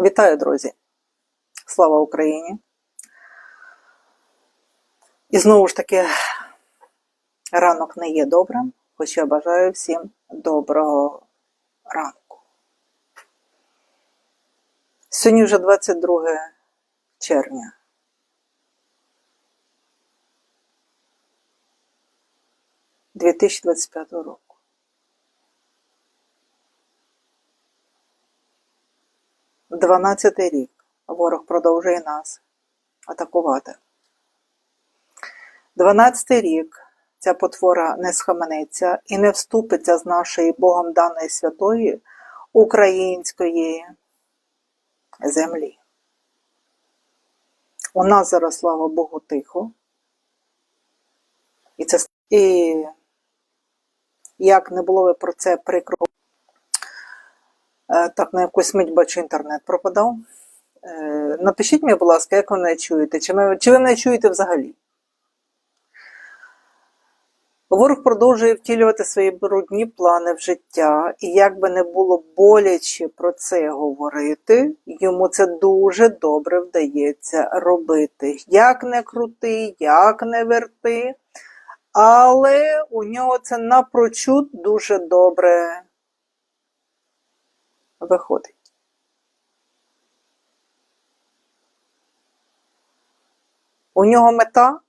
Вітаю, друзі! Слава Україні! І знову ж таки, ранок не є добрим, хоч я бажаю всім доброго ранку. Сьогодні вже 22 червня. Дві тисячі двадцять року. Дванадцятий рік ворог продовжує нас атакувати. Дванадцятий рік ця потвора не схаменеться і не вступиться з нашої Богом даної святої української землі. У нас зараз, слава Богу, тихо. І це і як не було ви про це прикро. Так, на якусь мить бачу, інтернет пропадав. Е, Напишіть мені, будь ласка, як ви мене чуєте, чи, ми, чи ви мене чуєте взагалі? Ворог продовжує втілювати свої брудні плани в життя, і як би не було боляче про це говорити, йому це дуже добре вдається робити. Як не крути, як не верти, але у нього це напрочуд дуже добре виходить. У нього мета,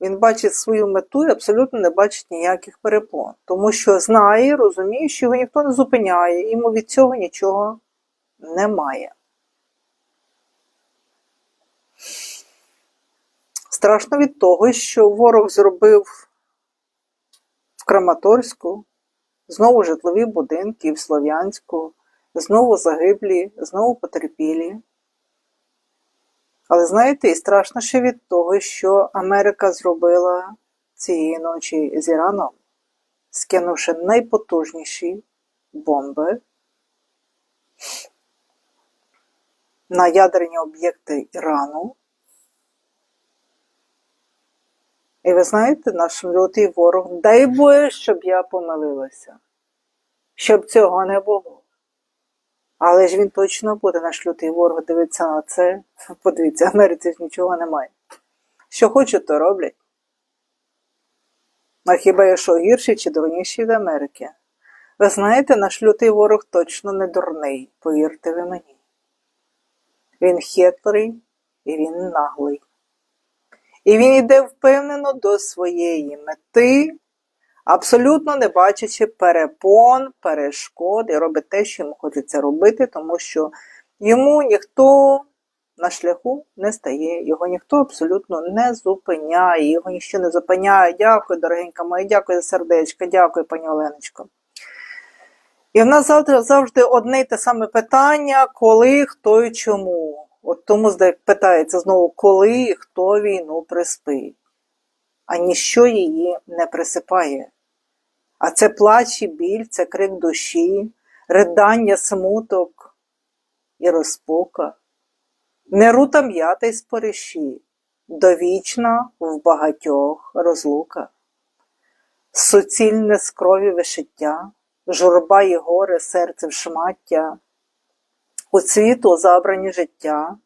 він бачить свою мету і абсолютно не бачить ніяких перепон, тому що знає, розуміє, що його ніхто не зупиняє, йому від цього нічого немає. Страшно від того, що ворог зробив в Краматорську знову житлові будинки в Слов'янську, знову загиблі, знову потерпілі. Але знаєте, і страшно ще від того, що Америка зробила цієї ночі з Іраном, скинувши найпотужніші бомби на ядерні об'єкти Ірану. І ви знаєте, наш лютий ворог, дай Боже, щоб я помилилася, щоб цього не було. Але ж він точно буде, наш лютий ворог дивиться на це. Подивіться, в Америці ж нічого немає. Що хочуть, то роблять. А хіба я що гірші чи дурніші від Америки? Ви знаєте, наш лютий ворог точно не дурний, повірте ви мені. Він хитрий і він наглий. І він йде впевнено до своєї мети, абсолютно не бачачи перепон, перешкод і робить те, що йому хочеться робити, тому що йому ніхто на шляху не стає, його ніхто абсолютно не зупиняє, його ніщо не зупиняє. Дякую, дорогенька моя, дякую за сердечко, дякую, пані Оленочко. І в нас завжди, завжди одне й те саме питання, коли, хто і чому. От тому питається знову, коли і хто війну приспить, а ніщо її не присипає. А це плач і біль, це крик душі, ридання, смуток і розпука, нерута м'ята й спориші, довічна в багатьох розлука, суцільне з крові вишиття, журба і горе, серце в шмаття, у цвіту забрані життя,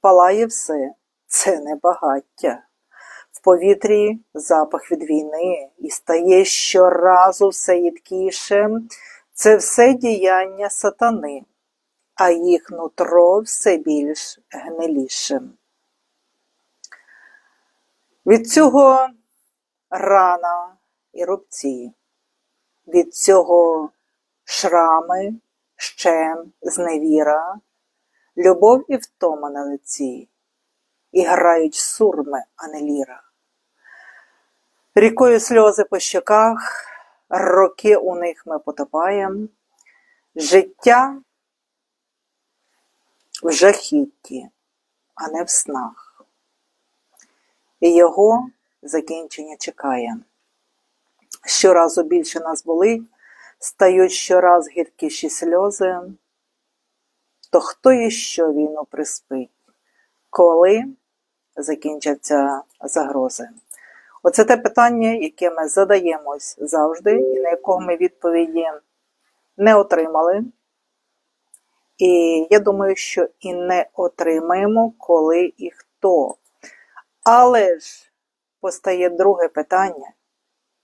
палає все, це не багаття. В повітрі запах від війни і стає щоразу все їдкішим. Це все діяння сатани, а їх нутро все більш гнилішим. Від цього рана і рубці, від цього шрами, щем, зневіра, любов і втома на лиці, і грають сурми, а не ліра. Рікою сльози по щоках, роки у них ми потопаєм, життя в жахітті, а не в снах. І його закінчення чекає. Щоразу більше нас болить, стають щораз гіркіші сльози, то хто і що війну приспить, коли закінчаться загрози? Оце те питання, яке ми задаємось завжди, і на якого ми відповіді не отримали. І я думаю, що і не отримаємо, коли і хто. Але ж постає друге питання,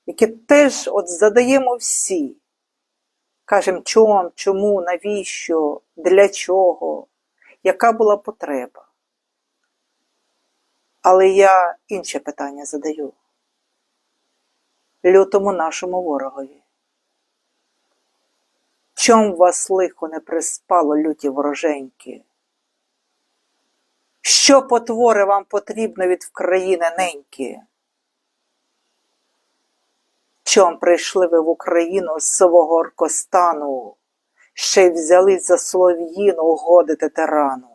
яке теж от задаємо всі. Кажемо, чом, чому, навіщо, для чого, яка була потреба. Але я інше питання задаю. Лютому нашому ворогові. Чом вас лихо не приспало, люті вороженьки? Що потвори вам потрібно від країни неньки? Чом прийшли ви в Україну з свого Оркостану, ще й взялись за Солов'їну угодити тирану?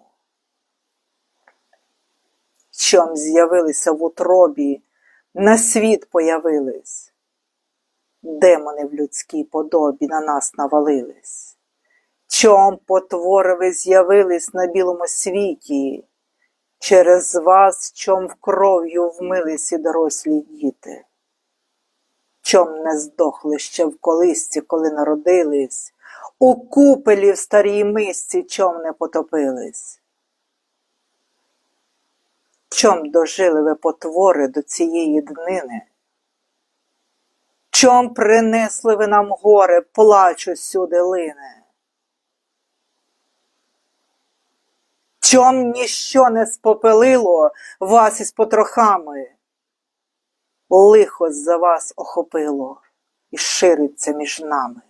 Чом з'явилися в утробі, на світ появились? Демони в людській подобі на нас навалились. Чом потвори ви з'явились на білому світі? Через вас чом в кров'ю вмились і дорослі діти? Чом не здохли ще в колисці, коли народились, у купелі в старій мисці чом не потопились? Чом дожили ви потвори до цієї днини? Чом принесли ви нам горе, плач усюди лине? Чом ніщо не спопелило вас із потрохами? Лихо за вас охопило і шириться між нами.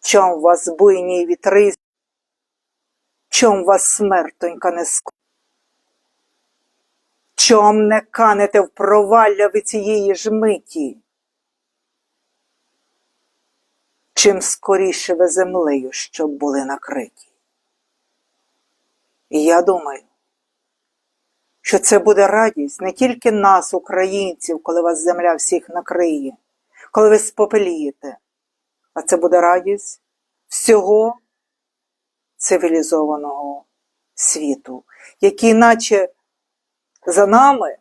Чом вас буйні вітри, чом вас смертонька не ск... Чом не канете в провалля ви цієї ж миті? Чим скоріше ви землею, щоб були накриті? І я думаю, що це буде радість не тільки нас, українців, коли вас земля всіх накриє, коли ви спопелієте, а це буде радість всього цивілізованого світу, який наче за нами,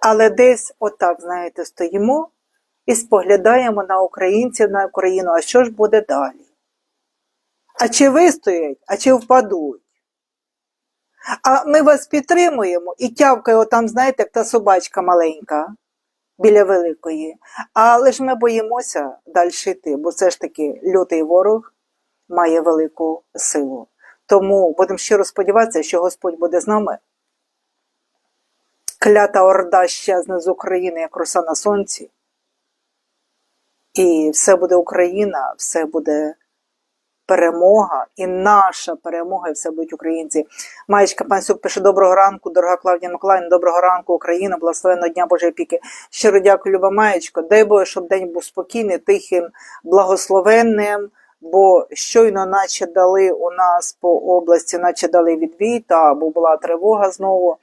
але десь отак, знаєте, стоїмо і споглядаємо на українців, на Україну, а що ж буде далі? А чи вистоять, а чи впадуть? А ми вас підтримуємо і тявкає там, знаєте, як та собачка маленька біля великої. Але ж ми боїмося далі йти, бо все ж таки лютий ворог має велику силу. Тому будемо щиро сподіватися, що Господь буде з нами. Клята орда щезне з України, як роса на сонці. І все буде Україна, все буде перемога, і наша перемога, і все будуть українці. Маєчка Пансюк пише доброго ранку, дорога Клавдія Миколаївна, доброго ранку, Україна, благословенного дня Божої опіки. Щиро дякую, Люба Маєчко. Дай Боже, щоб день був спокійний, тихим, благословенним. Бо щойно, наче дали у нас по області, наче дали відбій, та бо була тривога знову.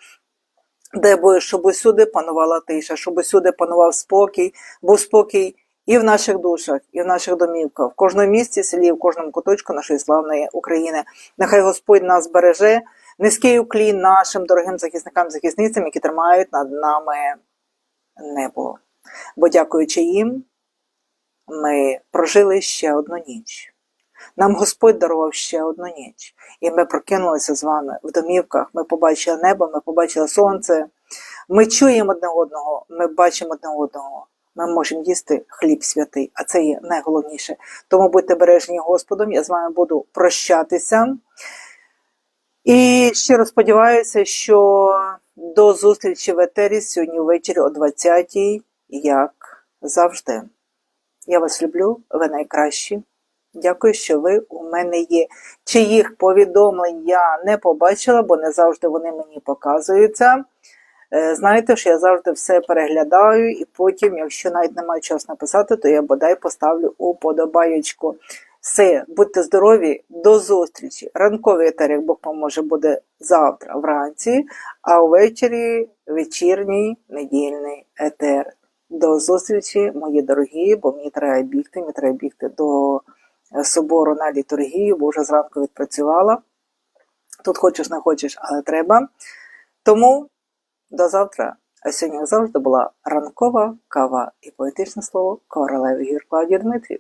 Дай Боже, щоб усюди панувала тиша, щоб усюди панував спокій, був спокій і в наших душах, і в наших домівках, в кожному місті, селі, в кожному куточку нашої славної України. Нехай Господь нас береже, низький уклін нашим дорогим захисникам захисницям, які тримають над нами небо. Бо, дякуючи їм, ми прожили ще одну ніч. Нам Господь дарував ще одну ніч, і ми прокинулися з вами в домівках. Ми побачили небо, ми побачили сонце. Ми чуємо одне одного, ми бачимо одне одного. Ми можемо їсти хліб святий, а це є найголовніше. Тому будьте бережні Господом, я з вами буду прощатися. І щиро сподіваюся, що до зустрічі в етері сьогодні ввечері о 20-й, як завжди. Я вас люблю, ви найкращі. Дякую, що ви у мене є. Чиїх повідомлень я не побачила, бо не завжди вони мені показуються. Е, Знаєте, що я завжди все переглядаю, і потім, якщо навіть немає часу написати, то я бодай поставлю уподобаєчку. Все, будьте здорові, до зустрічі. Ранковий етер, як Бог поможе, буде завтра вранці, а увечері вечірній недільний етер. До зустрічі, мої дорогі, бо мені треба бігти, мені треба бігти до собору на літургію, бо вже зранку відпрацювала. Тут хочеш, не хочеш, але треба. Тому до завтра. А сьогодні, завжди, була ранкова кава і поетичне слово королеви гір Дмитрів.